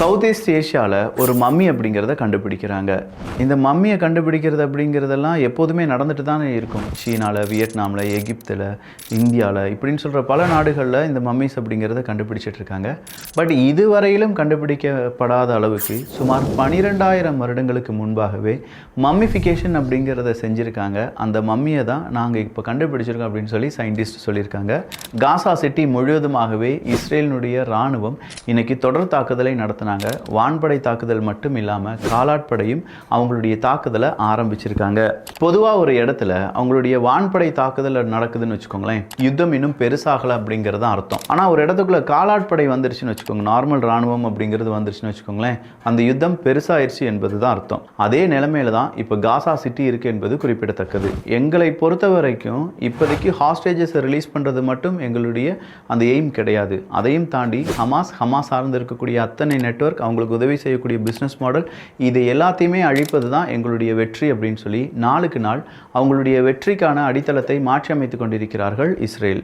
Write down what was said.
South east ஏஷியாவில் ஒரு mummy அப்படிங்கிறத கண்டுபிடிக்கிறாங்க. இந்த மம்மியை கண்டுபிடிக்கிறது அப்படிங்கிறதெல்லாம் எப்போதுமே நடந்துட்டு தானே இருக்கும். சீனாவில் வியட்நாமில் எகிப்தில் இந்தியாவில் இப்படின்னு சொல்கிற பல நாடுகளில் இந்த மம்மிஸ் அப்படிங்கிறத கண்டுபிடிச்சிட்டு இருக்காங்க பட் இதுவரையிலும் கண்டுபிடிக்கப்படாத அளவுக்கு சுமார் பனிரெண்டாயிரம் வருடங்களுக்கு முன்பாகவே மம்மிஃபிகேஷன் அப்படிங்கிறத செஞ்சுருக்காங்க. அந்த மம்மியை தான் நாங்கள் இப்போ கண்டுபிடிச்சிருக்கோம் அப்படின்னு சொல்லி சயின்டிஸ்ட் சொல்லியிருக்காங்க. காசா சிட்டி முழுவதுமாகவே இஸ்ரேலினுடைய இராணுவம் இன்றைக்கி தொடர் தாக்குதலை நடத்தினாங்க வான்படை தாக்குதல் மட்டும் இல்லாமல் காலாட்படையும் அவங்களுடைய தாக்குதலை ஆரம்பிச்சிருக்காங்க. பொதுவாக ஒரு இடத்துல அவங்களுடைய வான்படை தாக்குதல் நடக்குதுன்னு வச்சுக்கோங்களேன் யுத்தம் இன்னும் பெருசாகலை அப்படிங்கிறது தான் அர்த்தம். ஆனால் ஒரு இடத்துக்குள்ள காலாட்படை வந்துருச்சுன்னு வச்சுக்கோங்க நார்மல் ராணுவம் அப்படிங்கிறது வந்துருச்சுன்னு வச்சுக்கோங்களேன் அந்த யுத்தம் பெருசாயிருச்சு என்பது தான் அர்த்தம். அதே நிலைமையில தான் இப்போ காசா சிட்டி இருக்கு என்பது குறிப்பிடத்தக்கது. எங்களை பொறுத்த வரைக்கும் இப்போதைக்கு ஹாஸ்டேஜஸை ரிலீஸ் பண்ணுறது மட்டும் எங்களுடைய அந்த எய்ம் கிடையாது. அதையும் தாண்டி ஹமாஸ் ஹமாஸ் சார்ந்து இருக்கக்கூடிய அத்தனை நெட்ஒர்க் அவங்களுக்கு உதவி செய்யக்கூடிய பிஸ்னஸ் மாடல் இது எல்லாத்தையுமே அழிப்பது தான் எங்களுடைய வெற்றி அப்படின்னு சொல்லி நாளுக்கு நாள் அவங்களுடைய வெற்றிக்கான அடித்தளத்தை மாற்றி அமைத்து கொண்டிருக்கிறார்கள் இஸ்ரேல்.